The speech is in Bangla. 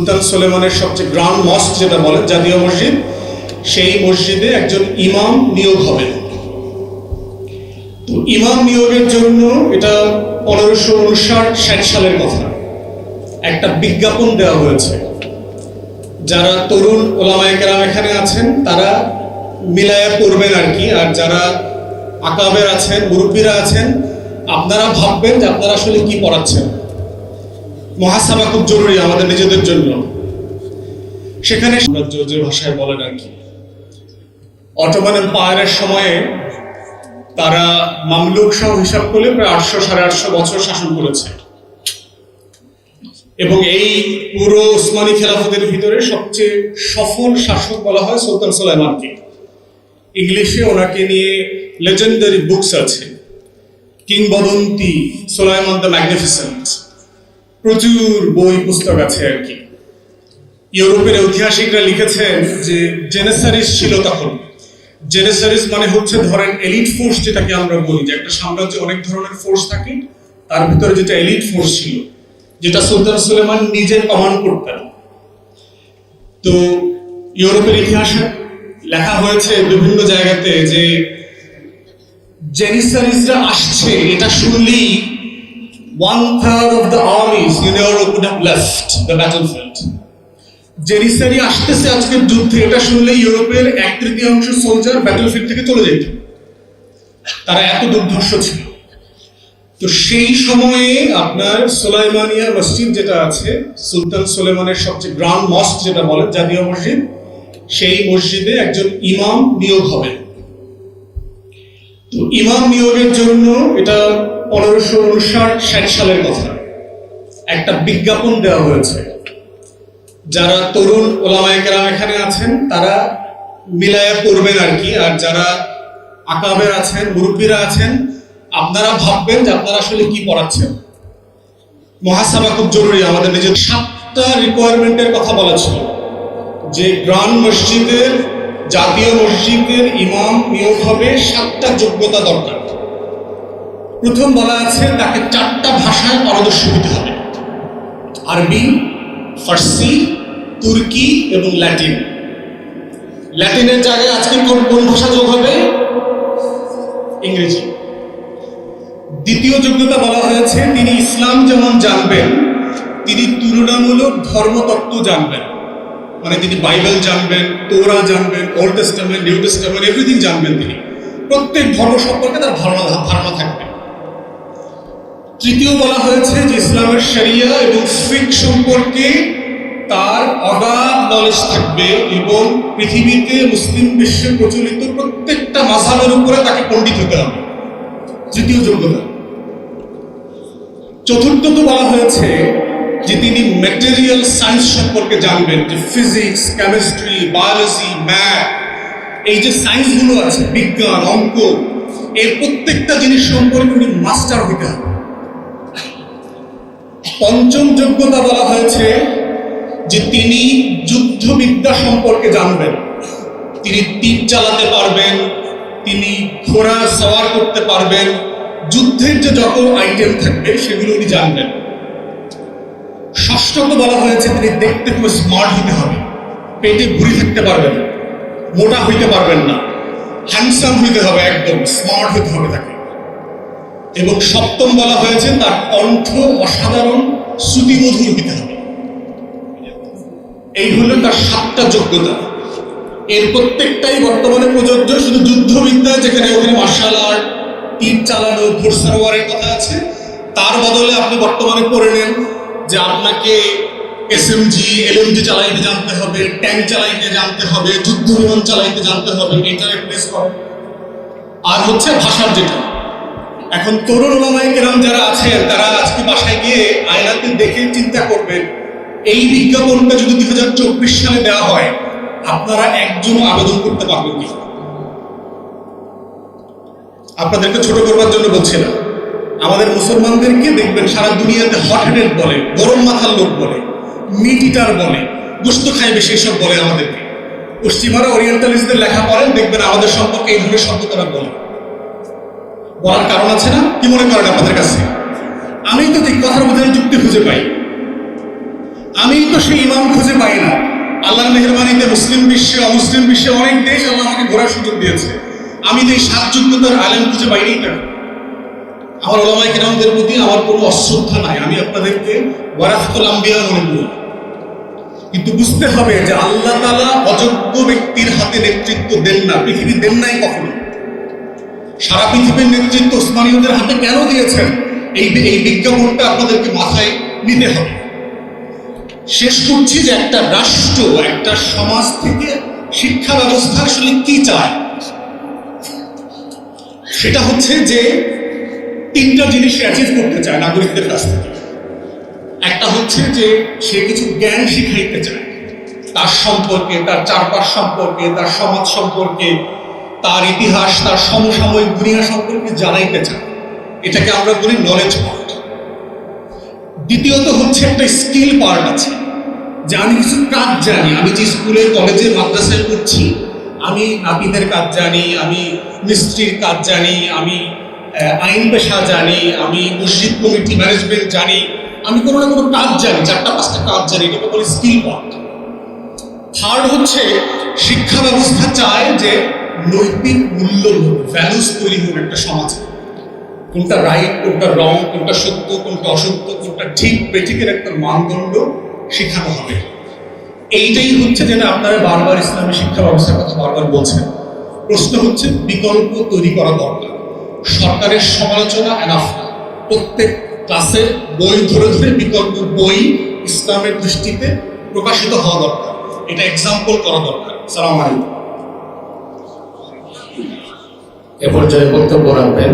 সুলতান সোলেমানের সবচেয়ে গ্রান্ড মস্ক যেটা বলে, জাতীয় মসজিদ, সেই মসজিদে একজন ইমাম নিয়োগ হবেন তো ইমাম নিয়োগের জন্য এটা পনেরোশো উনষাট ষাট সালের কথা। একটা বিজ্ঞাপন দেওয়া হয়েছে। যারা তরুণ ওলামায়ে কেরাম এখানে আছেন, তারা মিলায়া করবেন আর কি, আর যারা আকাবের আছেন, মুরব্বীরা আছেন, আপনারা ভাববেন যে আপনারা আসলে কি পড়াচ্ছেন। মহাসাবা খুব জরুরি আমাদের নিজেদের জন্য। সেখানে ভাষায় বলেন আর কি। অটোমান এম্পায়ারের সময়ে তারা মামলুক সহ হিসাব করলে প্রায় আটশো, সাড়ে আটশো বছর শাসন করেছে। এবং এই পুরো উসমানী খেলাফতের ভিতরে সবচেয়ে সফল শাসক বলা হয় সুলতান সুলাইমানকে। ইংলিশে ওনাকে নিয়ে লেজেন্ডারি বুকস আছে। কিংবদন্তি সোলাইমান দ্য ম্যাগনিফিসেন্ট। প্রচুর বই পুস্তক আছে আর কি। ইউরোপের ঐতিহাসিকরা লিখেছেন যে জেনেসারিস ছিল তখন। জেনেসারিস মানে হচ্ছে ধরেন এলিট ফোর্স যেটাকে আমরা বলি, যে একটা সাম্রাজ্যে অনেক ধরনের ফোর্স থাকে, তার ভিতরে যেটা এলিট ফোর্স ছিল, যেটা সুলতান সুলেমান নিজে কমান্ড করতেন। তো ইউরোপের ইতিহাসে লেখা হয়েছে বিভিন্ন জায়গাতে যে জেনিসারিসরা আসছে, এটা শুনলেই one third of the armies in Europe would have left the battlefield. জেনিসারি আসতেছে আজকের যুদ্ধে, এটা শুনলে ইউরোপের এক তৃতীয়াংশ সোলজার ব্যাটলফিল্ড থেকে চলে যেত। তারা এত দুর্ধর্ষ ছিল। তো সেই সময়ে আপনার সোলাইমানিয়া মসজিদ যেটা আছে, সুলতান সোলেমানের সবচেয়ে গ্রান্ড মস্ক যেটা বলে, জাতীয় মসজিদ, সেই মসজিদে একজন ইমাম নিয়োগ হবে। তো ইমাম নিয়োগের জন্য এটা পনেরোশো উনষাট, ষাট সালের কথা। একটা বিজ্ঞাপন দেওয়া হয়েছে। যারা তরুণ ওলামায়ে কেরাম এখানে আছেন, তারা মিলায়া পড়বেন আর কি। আর যারা আকাবের আছেন, মুরব্বীরা আছেন, আপনারা ভাববেন যে আপনারা আসলে কি পড়াচ্ছেন। মহাসাবা খুব জরুরি, আমাদের নিজের সাতটা রিকোয়ারমেন্টের কথা বলা ছিল। যে গ্রান্ড মসজিদের, জাতীয় মসজিদের ইমাম নিয়োগ হবে, সাতটা যোগ্যতা দরকার। প্রথম বলা আছে তাকে চারটা ভাষায় পারদর্শী হতে হবে। আরবি, ফার্সি, তুর্কি এবং ল্যাটিন। ল্যাটিনের জায়গায় আজকে কোন কোন ভাষা যোগ হবে? ইংরেজি। দ্বিতীয় যোগ্যতা বলা হয়েছে, তিনি ইসলাম যেমন জানবেন, তিনি তুলনামূলক ধর্মতত্ত্ব জানবেন। মানে তিনি বাইবেল জানবেন, তোরা জানবেন, old testament, new testament, everything জানবেন তিনি। প্রত্যেক ধর্ম সম্পর্কে তার ধারণা ধারণা থাকবে তৃতীয় বলা হয়েছে যে ইসলামের শরিয়া এবং ফিক সম্পর্কে তার অগাধ নলেজ থাকবে এবং পৃথিবীতে মুসলিম বিশ্বে প্রচলিত প্রত্যেকটা মাঝাবের উপরে তাকে পণ্ডিত হতে হবে। তৃতীয় যোগ্যতা। চতুর্থত বলা হয়েছে যে তিনি ম্যাটেরিয়াল সায়েন্স সম্পর্কে জানবেন, যে ফিজিক্স কেমিস্ট্রি বায়োলজি ম্যাথ এই যে সায়েন্সগুলো আছে, বিজ্ঞান, অঙ্ক, এর প্রত্যেকটা জিনিস সম্পর্কে উনি মাস্টার হইতে হবে। পঞ্চম যোগ্যতা বলা হয়েছে যে তিনি যুদ্ধবিদ্যা সম্পর্কে জানবেন। তিনি তীর চালাতে পারবেন, তিনি ঘোড়া সওয়ার করতে পারবেন, যুদ্ধের যে যত আইটেম থাকবে সেগুলো উনি জানবেন। ষষ্ঠত বলা হয়েছে তিনি দেখতে খুব স্মার্ট হতে হবে, পেটে ভুড়ি থাকতে পারবেন, মোটা হইতে পারবেন না হ্যান্ডসাম হইতে হবে একদম স্মার্ট হতে হবে তাকে। এবং সপ্তম বলা হয়েছে তার কণ্ঠ অসাধারণ, শ্রুতিমধুর হতে হবে। এই হলো তার সাতটা যোগ্যতা। এর প্রত্যেকটাই বর্তমানে প্রযোজ্য, শুধু যুদ্ধবিদ্যা, যেখানে ওখানে মার্শাল আর্ট তীর চালানো ঘোড়সারোয়ারের কথা আছে। তার বদলে আপনি বর্তমানে করে নেন যে আপনাকে এসএমজি এলএমজি চালাইতে জানতে হবে ট্যাঙ্ক চালাইতে জানতে হবে যুদ্ধ বিমান চালাইতে জানতে হবে, এটা রিপ্লেস করে। আর হচ্ছে ভাষার যেটা। এখন তরুণ ওলামাই কেরাম যারা আছেন, তারা আজকে বাসায় গিয়ে আয়নাতে দেখে চিন্তা করবেন, এই বিজ্ঞাপনটা যদি দুই হাজার চব্বিশ সালে দেওয়া হয়, আপনারা একজনও আবেদন করতে পারবেন কি? আপনাদেরকে ছোট করবার জন্য বলছি না। আমাদের মুসলমানদেরকে দেখবেন সারা দুনিয়াতে হট হেডেড বলে, গরম মাথার লোক বলে মিট ইটার বলে, গোস্ত খায় বেশি এসব বলে আমাদেরকে। পশ্চিমারা ওরিয়েন্টালিস্টদের লেখা পড়েন, দেখবেন আমাদের সম্পর্কে এই ধরনের শব্দ তারা বলে। বলার কারণ আছে না? কি মনে করেন আপনাদের কাছে? আমি তো ঠিক কথার মধ্যে যুক্তি খুঁজে পাই। আমি তো সেই ইমাম খুঁজে পাই না। আল্লাহর মেহরবানিতে মুসলিম বিশ্বে, অমুসলিম বিশ্বে অনেক দেশ আল্লাহ আমাকে ঘোরার সুযোগ দিয়েছে। আমি তো এই সাত যোগ্যতার আলেম খুঁজে পাইনি কেন আমার ওলামাই কেরামদের প্রতি আমার কোনো অশ্রদ্ধা নাই। আমি আপনাদেরকে ওয়ারাফতুল আম্বিয়া মনে করি কিন্তু বুঝতে হবে যে আল্লাহ তালা অযোগ্য ব্যক্তির হাতে নেতৃত্ব দেন না। পৃথিবী দেন নাই কখনো। সারা পৃথিবীর নেতৃত্ব ওসমানীয়দের হাতে কেন দিয়েছেন? এই এই বিজ্ঞাপনটা আপনাদেরকে মাথায় নিতে হবে। শেষ করছি যে একটা রাষ্ট্র, একটা সমাজ থেকে শিক্ষা ব্যবস্থা আসলে কি চায়? সেটা হচ্ছে যে তিনটা জিনিস অ্যাচিভ করতে চায় নাগরিকদের কাছ থেকে। একটা হচ্ছে যে সে কিছু জ্ঞান শিখাইতে চায়। তার সম্পর্কে, তার চারপাশ সম্পর্কে, তার সমাজ সম্পর্কে তার ইতিহাস, তার সমসাময়িক দুনিয়া সম্পর্কে জানাইতে চায়। এটাকে আমরা বলি নলেজ পার্ট দ্বিতীয়ত হচ্ছে একটা স্কিল পার্ট আছে। যে আমি কিছু কাজ জানি। আমি যে স্কুলে কলেজে মাদ্রাসায় পড়ছি, আমি নাপিতের কাজ জানি, আমি মিস্ত্রির কাজ জানি, আমি আইন পেশা জানি, আমি মসজিদ কমিটি ম্যানেজমেন্ট জানি, আমি কোনো না কোনো কাজ জানি, চারটা পাঁচটা কাজ জানি, এটাকে বলি স্কিল পার্ট থার্ড হচ্ছে শিক্ষা ব্যবস্থা চায় যে নৈতিক মূল্যবোধ ভ্যালুস তৈরি হোক একটা সমাজে। কোনটা রাইট কোনটা রং কোনটা সত্য, কোনটা অসত্য, কোনটা ঠিক, বেঠিকের একটা মানদণ্ড শেখানো হবে। এইটাই হচ্ছে যেটা আপনারা বারবার ইসলামী শিক্ষা ব্যবস্থার কথা বারবার বলছেন। প্রশ্ন হচ্ছে, বিকল্প তৈরি করা দরকার। সরকারের সমালোচনা এনাফ না। প্রত্যেক ক্লাসে বই ধরে ধরে বিকল্প বই ইসলামের দৃষ্টিতে প্রকাশিত হওয়া দরকার। এটা এক্সাম্পল করা দরকার। সালাম আলাইকুম। এ পর্যায়ে বক্তব্য রাখবেন।